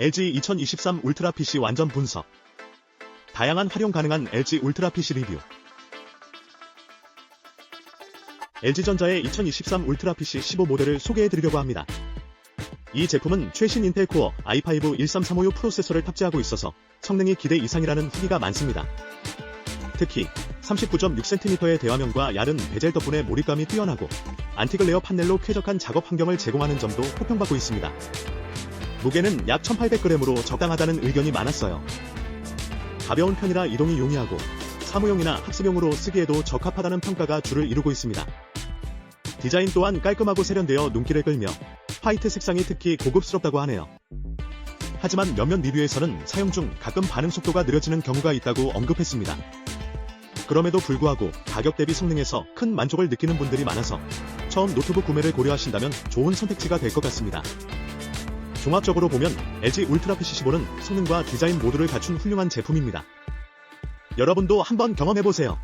LG 2023 울트라 PC 완전 분석. 다양한 활용 가능한 LG 울트라 PC 리뷰. LG전자의 2023 울트라 PC 15 모델을 소개해드리려고 합니다. 이 제품은 최신 인텔 코어 i5 13356 프로세서를 탑재하고 있어서 성능이 기대 이상이라는 후기가 많습니다. 특히 39.6cm의 대화면과 얇은 베젤 덕분에 몰입감이 뛰어나고 안티글레어 판넬로 쾌적한 작업 환경을 제공하는 점도 호평받고 있습니다. 무게는 약 1800g으로 적당하다는 의견이 많았어요. 가벼운 편이라 이동이 용이하고 사무용이나 학습용으로 쓰기에도 적합하다는 평가가 주를 이루고 있습니다. 디자인 또한 깔끔하고 세련되어 눈길을 끌며 화이트 색상이 특히 고급스럽다고 하네요. 하지만 몇몇 리뷰에서는 사용 중 가끔 반응 속도가 느려지는 경우가 있다고 언급했습니다. 그럼에도 불구하고 가격 대비 성능에서 큰 만족을 느끼는 분들이 많아서 처음 노트북 구매를 고려하신다면 좋은 선택지가 될 것 같습니다. 종합적으로 보면 LG 울트라 PC15는 성능과 디자인 모두를 갖춘 훌륭한 제품입니다. 여러분도 한번 경험해보세요.